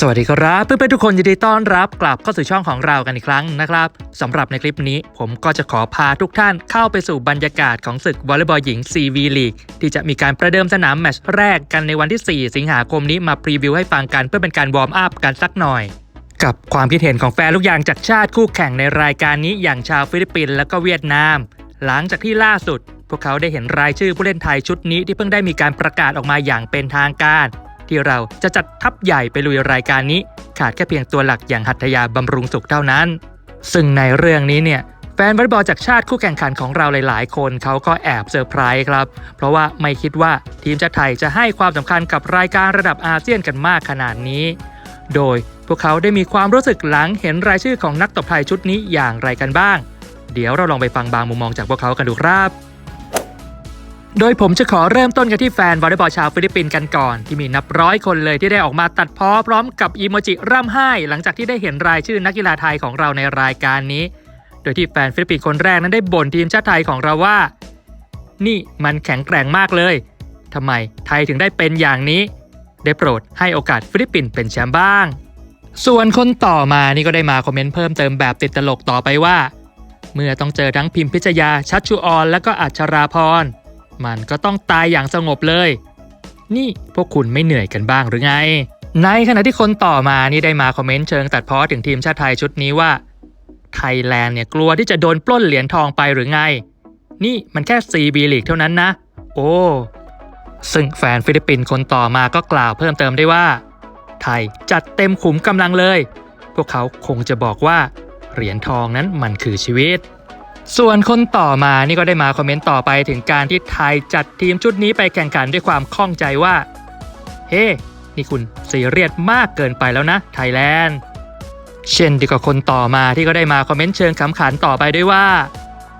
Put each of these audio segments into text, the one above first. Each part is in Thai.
สวัสดีครับเพื่อนๆทุกคนยินดีต้อนรับกลับเข้าสู่ช่องของเรากันอีกครั้งนะครับสำหรับในคลิปนี้ผมก็จะขอพาทุกท่านเข้าไปสู่บรรยากาศของศึกวอลเลย์บอลหญิง CV League ที่จะมีการประเดิมสนามแมตช์แรกกันในวันที่ 4 สิงหาคมนี้มาพรีวิวให้ฟังกันเพื่อเป็นการวอร์มอัพกันสักหน่อย กับความคิดเห็นของแฟนลูกยางจากชาติคู่แข่งในรายการนี้อย่างชาวฟิลิปปินส์และก็เวียดนาม หลังจากที่ล่าสุดพวกเขาได้เห็นรายชื่อผู้เล่นไทยชุดนี้ที่เพิ่งได้มีการประกาศออกมาอย่างเป็นทางการ ที่เราจะจัดทัพใหญ่ไปลุยรายการนี้ ขาดแค่เพียงตัวหลักอย่างหัตถยาบำรุงสุขเท่านั้น ซึ่งในเรื่องนี้เนี่ยแฟนวอลเลย์บอลจากชาติคู่แข่งขันของเราหลาย ๆ คนเขาก็แอบเซอร์ไพรส์ครับ เพราะว่าไม่คิดว่าทีมชาติไทยจะให้ความสำคัญกับรายการระดับอาเซียนกันมากขนาดนี้ โดยพวกเขาได้มีความรู้สึกหลังเห็นรายชื่อของนักตบไทยชุดนี้อย่างไรกันบ้าง เดี๋ยวเราลองไปฟังบางมุมมองจากพวกเขากันดูครับ โดยผมจะขอเริ่มต้นกันที่แฟนวอลเลย์บอลชาวฟิลิปปินส์กันก่อน ที่มีนับร้อยคนเลยที่ได้ออกมาตัดพ้อพร้อมกับอีโมจิร่ำไห้ หลังจากที่ได้เห็นรายชื่อนักกีฬาไทยของเราในรายการนี้ โดยที่แฟนฟิลิปปินส์คนแรกนั้นได้บ่นทีมชาติไทยของเราว่า นี่มันแข็งแกร่งมากเลยทำไมไทยถึงได้เป็นอย่างนี้ ได้โปรดให้โอกาสฟิลิปปินส์เป็นแชมป์บ้าง ส่วนคนต่อมานี่ก็ได้มาคอมเมนต์เพิ่มเติมแบบติดตลกต่อไปว่า เมื่อต้องเจอทั้งพิมพิชยาชัชชุออนและก็อัชราพร มันก็ต้องตายอย่างสงบเลย นี่พวกคุณไม่เหนื่อยกันบ้างหรือไง ในขณะที่คนต่อมานี่ได้มาคอมเมนต์เชิงตัดพ้อถึงทีมชาติไทยชุดนี้ว่า ไทยแลนด์เนี่ยกลัวที่จะโดนปล้นเหรียญทองไปหรือไง นี่มันแค่ CB ลีกเท่านั้นนะ โอ้ซึ่งแฟนฟิลิปปินส์คนต่อมาก็กล่าวเพิ่มเติมได้ว่า ไทยจัดเต็มขุมกำลังเลย พวกเขาคงจะบอกว่า เหรียญทองนั้นมันคือชีวิต ส่วนคนต่อมานี่ก็ได้มาคอมเมนต์ต่อไปถึงการที่ไทยจัดทีมชุดนี้ไปแข่งขันด้วยความข้องใจว่า เฮ้นี่คุณซีเรียสมากเกินไปแล้วนะไทยแลนด์เช่นเดียวกับคนต่อมาที่ก็ได้มาคอมเมนต์เชิงขำขันต่อไปด้วยว่า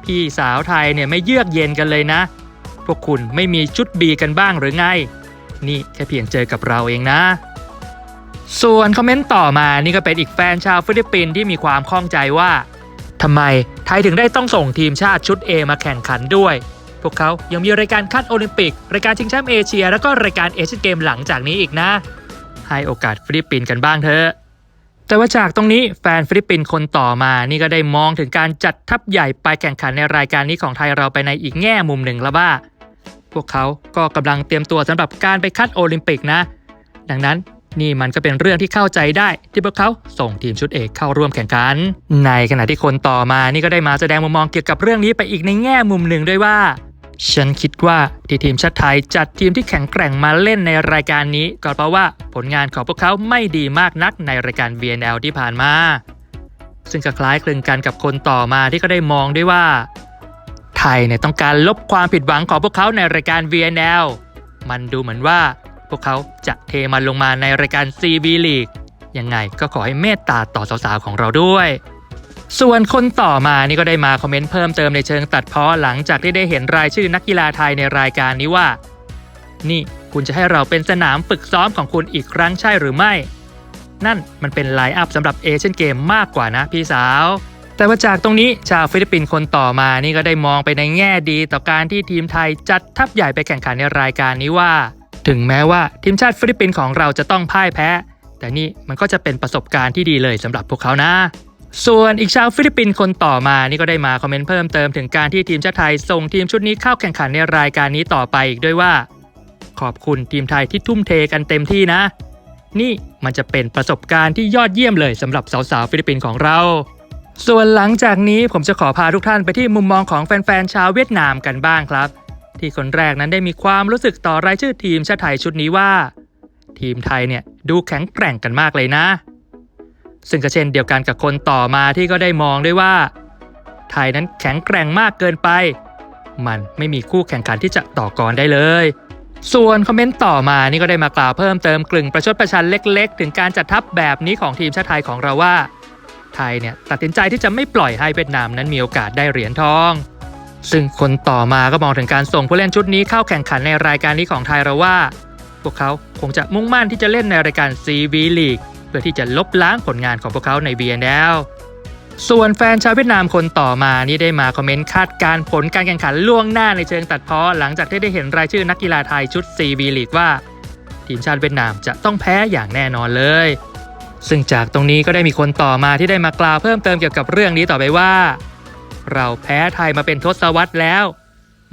พี่สาวไทยเนี่ยไม่เยือกเย็นกันเลยนะ พวกคุณไม่มีชุดบีกันบ้างหรือไง นี่แค่เพียงเจอกับเราเองนะ ส่วนคอมเมนต์ต่อมานี่ก็เป็นอีกแฟนชาวฟิลิปปินส์ที่มีความข้องใจว่าทำไม ไทยถึงได้ต้องส่งทีมชาติชุด A มาแข่งขันด้วย พวกเขายังมีรายการคัดโอลิมปิก รายการชิงแชมป์เอเชีย แล้วก็รายการเอเชียนเกมหลังจากนี้อีกนะ ให้โอกาสฟิลิปปินส์กันบ้างเถอะแต่ว่าจากตรงนี้แฟนฟิลิปปินส์คนต่อมานี่ก็ได้มองถึงการจัดทัพใหญ่ไปแข่งขันในรายการนี้ของไทยเราไปในอีกแง่มุมหนึ่งแล้วว่า พวกเขาก็กำลังเตรียมตัวสำหรับการไปคัดโอลิมปิกนะ ดังนั้น นี่มันก็เป็นเรื่องที่เข้าใจได้ที่พวกเขาส่งทีมชุดเอกเข้าร่วมแข่งขัน ในขณะที่คนต่อมานี่ก็ได้มาแสดงมุมมองเกี่ยวกับเรื่องนี้ไปอีกในแง่มุมหนึ่งด้วยว่า ฉันคิดว่าที่ทีมชาติไทยจัดทีมที่แข็งแกร่งมาเล่นในรายการนี้ก็เพราะว่าผลงานของพวกเขาไม่ดีมากนักในรายการ VNL ที่ผ่านมา ซึ่งก็คล้ายคลึงกันกับคนต่อมาที่ก็ได้มองด้วยว่า ไทยเนี่ยต้องการลบความผิดหวังของพวกเขาในรายการ VNL มันดูเหมือนว่า พวกเขาจะเทมันลงมาในรายการ CV League ยังไงก็ขอให้เมตตาต่อสาวๆของเราด้วย ส่วนคนต่อมานี่ก็ได้มาคอมเมนต์เพิ่มเติมในเชิงตัดเพ้อหลังจากที่ได้เห็นรายชื่อนักกีฬาไทยในรายการนี้ว่า นี่คุณจะให้เราเป็นสนามฝึกซ้อมของคุณอีกครั้งใช่หรือไม่ นั่นมันเป็นไลน์อัพสำหรับเอเชียนเกมมากกว่านะพี่สาว แต่ว่าจากตรงนี้ชาวฟิลิปปินส์คนต่อมานี่ก็ได้มองไปในแง่ดีต่อการที่ทีมไทยจัดทัพใหญ่ไปแข่งขันในรายการนี้ว่า ถึงแม้ว่าทีมชาติฟิลิปปินส์ของเราจะต้องพ่ายแพ้ แต่นี่มันก็จะเป็นประสบการณ์ที่ดีเลยสำหรับพวกเขานะ ส่วนอีกชาวฟิลิปปินส์คนต่อมานี่ก็ได้มาคอมเมนต์เพิ่มเติมถึงการที่ทีมชาติไทยส่งทีมชุดนี้เข้าแข่งขันในรายการนี้ต่อไปอีกด้วยว่า ขอบคุณทีมไทยที่ทุ่มเทกันเต็มที่นะ นี่มันจะเป็นประสบการณ์ที่ยอดเยี่ยมเลยสำหรับสาวๆฟิลิปปินส์ของเราส่วนหลังจากนี้ผมจะขอพาทุกท่านไปที่มุมมองของแฟนๆ ชาวเวียดนามกันบ้างครับ ที่คนแรกนั้นได้มีความรู้สึกต่อรายชื่อทีมชาติไทยชุดนี้ว่า ทีมไทยเนี่ยดูแข็งแกร่งกันมากเลยนะ ซึ่งก็เช่นเดียวกันกับคนต่อมาที่ก็ได้มองด้วยว่า ไทยนั้นแข็งแกร่งมากเกินไป มันไม่มีคู่แข่งขันที่จะต่อกรได้เลย ส่วนคอมเมนต์ต่อมานี่ก็ได้มากล่าวเพิ่มเติมกลึงประชดประชันเล็ก ๆ ถึงการจัดทัพแบบนี้ของทีมชาติไทยของเราว่า ไทยเนี่ยตัดสินใจที่จะไม่ปล่อยให้เวียดนามนั้นมีโอกาสได้เหรียญทอง ซึ่งคนต่อมาก็มองถึงการส่งผู้เล่นชุดนี้เข้าแข่งขันในรายการนี้ของไทยเราว่า พวกเขาคงจะมุ่งมั่นที่จะเล่นในรายการ CV League เพื่อที่จะลบล้างผลงานของพวกเขาใน VNL ส่วนแฟนชาวเวียดนามคนต่อมานี่ได้มาคอมเมนต์คาดการณ์ผลการแข่งขันล่วงหน้าในเชิงตัดเพ้อหลังจากที่ได้เห็นรายชื่อนักกีฬาไทยชุด CV League ว่า ทีมชาติเวียดนามจะต้องแพ้อย่างแน่นอนเลย ซึ่งจากตรงนี้ก็ได้มีคนต่อมาที่ได้มากล่าวเพิ่มเติมเกี่ยวกับเรื่องนี้ต่อไปว่า เราแพ้ไทยมาเป็นทศวรรษแล้ว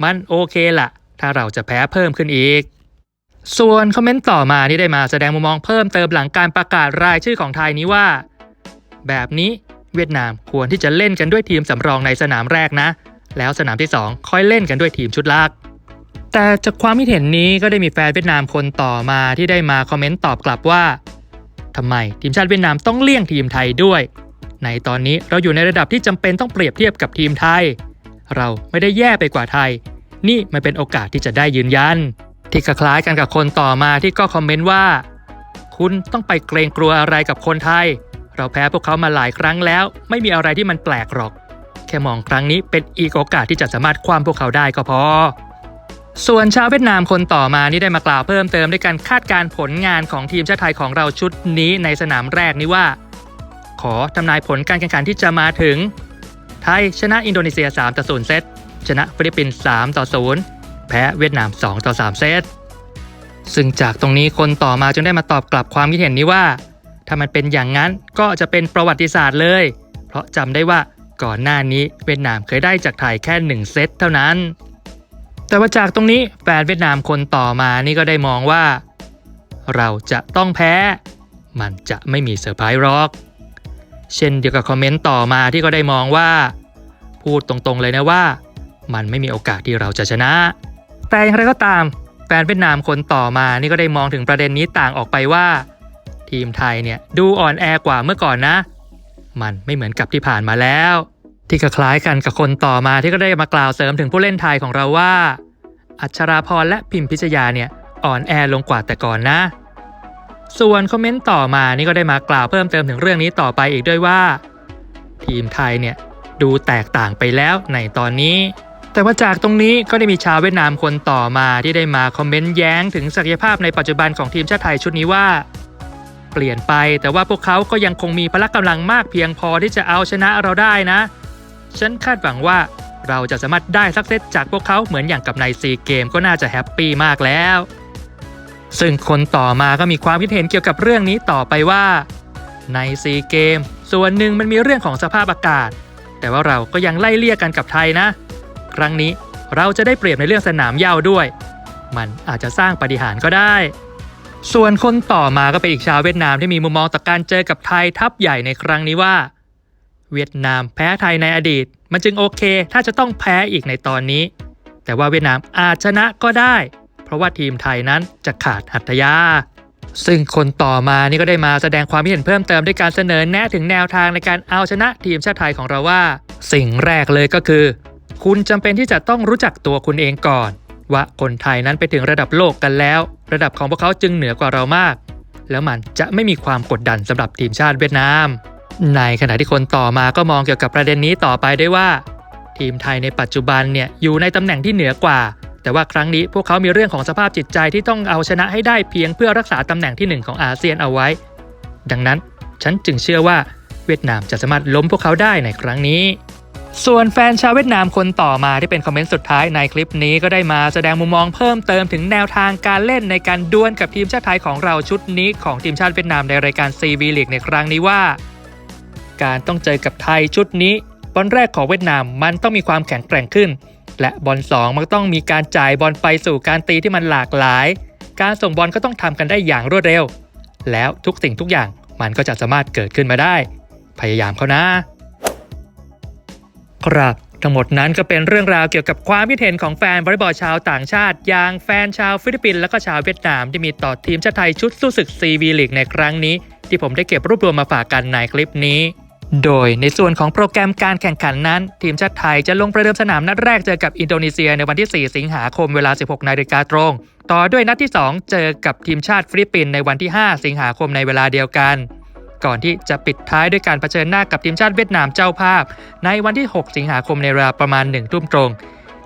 มันโอเคละถ้าเราจะแพ้เพิ่มขึ้นอีก ส่วนคอมเมนต์ต่อมาที่ได้มาแสดงมุมมองเพิ่มเติมหลังการประกาศรายชื่อของไทยนี้ว่า แบบนี้เวียดนามควรที่จะเล่นกันด้วยทีมสำรองในสนามแรกนะ แล้วสนามที่ 2 ค่อยเล่นกันด้วยทีมชุดลักแต่จากความคิดเห็นนี้ก็ได้มีแฟนเวียดนามคนต่อมาที่ได้มาคอมเมนต์ตอบกลับว่าทำไมทีมชาติเวียดนามต้องเลี่ยงทีมไทยด้วย ในตอนนี้เราอยู่ในระดับที่จำเป็นต้องเปรียบเทียบกับทีมไทย เราไม่ได้แย่ไปกว่าไทย นี่มันเป็นโอกาสที่จะได้ยืนยัน ที่คล้ายกันกับคนต่อมาที่ก็คอมเมนต์ว่า คุณต้องไปเกรงกลัวอะไรกับคนไทย เราแพ้พวกเขามาหลายครั้งแล้ว ไม่มีอะไรที่มันแปลกหรอก แค่มองครั้งนี้เป็นอีกโอกาสที่จะสามารถคว้ามพวกเขาได้ก็พอส่วนชาวเวียดนามคนต่อมานี่ได้มากล่าวเพิ่มเติมด้วยการคาดการ์ผลงานของทีมชาติไทยของเราชุดนี้ในสนามแรกนี้ว่า ขอทำนายผลการแข่งขันที่จะมาถึง ไทยชนะอินโดนีเซีย 3 ต่อ 0 เซต ชนะฟิลิปปินส์ 3 ต่อ 0 แพ้เวียดนาม 2 ต่อ 3 เซต ซึ่งจากตรงนี้คนต่อมาจึงได้มาตอบกลับความคิดเห็นนี้ว่า ถ้ามันเป็นอย่างนั้นก็จะเป็นประวัติศาสตร์เลย เพราะจำได้ว่าก่อนหน้านี้เวียดนามเคยได้จากไทยแค่ 1 เซตเท่านั้น แต่ว่าจากตรงนี้แฟนเวียดนามคนต่อมานี่ก็ได้มองว่า เราจะต้องแพ้ มันจะไม่มีเซอร์ไพรส์หรอก เช่นเดียวกับคอมเมนต์ต่อมาที่ก็ได้มองว่า พูดตรงๆเลยนะว่า มันไม่มีโอกาสที่เราจะชนะ แต่อย่างไรก็ตาม แฟนเวียดนามคนต่อมานี่ก็ได้มองถึงประเด็นนี้ต่างออกไปว่า ทีมไทยเนี่ยดูอ่อนแอกว่าเมื่อก่อนนะ มันไม่เหมือนกับที่ผ่านมาแล้ว ที่ก็คล้ายกันกับคนต่อมาที่ก็ได้มากล่าวเสริมถึงผู้เล่นไทยของเราว่า อัชราพรและพิมพิชยาเนี่ยอ่อนแอลงกว่าแต่ก่อนนะ ส่วนคอมเมนต์ต่อมานี่ก็ได้มากล่าวเพิ่มเติมถึงเรื่องนี้ต่อไปอีกด้วยว่า ทีมไทยเนี่ยดูแตกต่างไปแล้วในตอนนี้ แต่ว่าจากตรงนี้ก็ได้มีชาวเวียดนามคนต่อมาที่ได้มาคอมเมนต์แย้งถึงศักยภาพในปัจจุบันของทีมชาติไทยชุดนี้ว่า เปลี่ยนไปแต่ว่าพวกเขาก็ยังคงมีพละกำลังมากเพียงพอที่จะเอาชนะเราได้นะ ฉันคาดหวังว่าเราจะสามารถได้สักเซตจากพวกเขาเหมือนอย่างกับในซีเกมก็น่าจะแฮปปี้มากแล้ว ซึ่งคนต่อมาก็มีความคิดเห็นเกี่ยวกับเรื่องนี้ต่อไปว่า ในซีเกม ส่วนหนึ่งมันมีเรื่องของสภาพอากาศ แต่ว่าเราก็ยังไล่เลี่ยกันกับไทยนะ ครั้งนี้เราจะได้เปรียบในเรื่องสนามหญ้าด้วย มันอาจจะสร้างปาฏิหาริย์ก็ได้ ส่วนคนต่อมาก็เป็นอีกชาวเวียดนามที่มีมุมมองต่อการเจอกับไทยทัพใหญ่ในครั้งนี้ว่า เวียดนามแพ้ไทยในอดีต มันจึงโอเค ถ้าจะต้องแพ้อีกในตอนนี้ แต่ว่าเวียดนามอาจชนะก็ได้ เพราะว่าทีมไทยนั้นจะขาดหัตถยา ซึ่งคนต่อมานี่ก็ได้มาแสดงความคิดเห็นเพิ่มเติมด้วยการเสนอแนะถึงแนวทางในการเอาชนะทีมชาติไทยของเราว่า สิ่งแรกเลยก็คือ คุณจำเป็นที่จะต้องรู้จักตัวคุณเองก่อน ว่าคนไทยนั้นไปถึงระดับโลกกันแล้ว ระดับของพวกเขาจึงเหนือกว่าเรามาก แล้วมันจะไม่มีความกดดันสำหรับทีมชาติเวียดนาม ในขณะที่คนต่อมาก็มองเกี่ยวกับประเด็นนี้ต่อไปได้ว่าทีมไทยในปัจจุบันเนี่ยอยู่ในตำแหน่งที่เหนือกว่า แต่ว่าครั้งนี้พวกเขามีเรื่องของสภาพจิตใจที่ต้องเอาชนะให้ได้เพียงเพื่อรักษาตำแหน่งที่หนึ่งของอาเซียนเอาไว้ ดังนั้นฉันจึงเชื่อว่าเวียดนามจะสามารถล้มพวกเขาได้ในครั้งนี้ ส่วนแฟนชาวเวียดนามคนต่อมาที่เป็นคอมเมนต์สุดท้ายในคลิปนี้ก็ได้มาแสดงมุมมองเพิ่มเติมถึงแนวทางการเล่นในการดวลกับทีมชาติไทยของเราชุดนี้ของทีมชาติเวียดนามในรายการ CV League ในครั้งนี้ว่า การต้องเจอกับไทยชุดนี้บอลแรกของเวียดนามมันต้องมีความแข็งแกร่งขึ้น และบอลสองมันต้องมีการจ่ายบอลไปสู่การตีที่มันหลากหลาย การส่งบอลก็ต้องทำกันได้อย่างรวดเร็ว แล้วทุกสิ่งทุกอย่างมันก็จะสามารถเกิดขึ้นมาได้ พยายามเขานะ ครับทั้งหมดนั้นก็เป็นเรื่องราวเกี่ยวกับความคิดเห็นของแฟนวอลเลย์บอลชาวต่างชาติอย่างแฟนชาวฟิลิปปินส์และก็ชาวเวียดนามที่มีต่อทีมชาติไทยชุดสู้ศึกซีวีลีกในครั้งนี้ ที่ผมได้เก็บรวบรวมมาฝากกันในคลิปนี้ โดยในส่วนของโปรแกรมการแข่งขันนั้น ทีมชาติไทยจะลงประเดิมสนามนัดแรกเจอกับอินโดนีเซียในวันที่ 4 สิงหาคมเวลา 16 นาฬิกาตรง ต่อด้วยนัดที่ 2 เจอกับทีมชาติฟิลิปปินส์ในวันที่ 5 สิงหาคมในเวลาเดียวกัน ก่อนที่จะปิดท้ายด้วยการเผชิญหน้ากับทีมชาติเวียดนามเจ้าภาพ ในวันที่ 6 สิงหาคมในเวลาประมาณ1ทุ่มตรง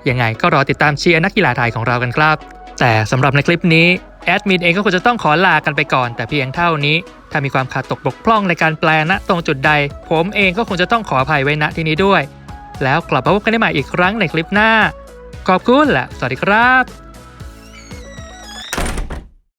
ยังไงก็รอติดตามเชียร์นักกีฬาไทยของเรากันครับ แต่สำหรับในคลิปนี้แอดมินเองก็คงจะต้องขอลากันไปก่อน แต่เพียงเท่านี้ ถ้ามีความขาดตกบกพร่องในการแปลณตรงจุดใด ผมเองก็คงจะต้องขออภัยไว้ณที่นี้ด้วย แล้วกลับมาพบกันได้ใหม่อีกครั้งในคลิปหน้า ขอบคุณและสวัสดีครับ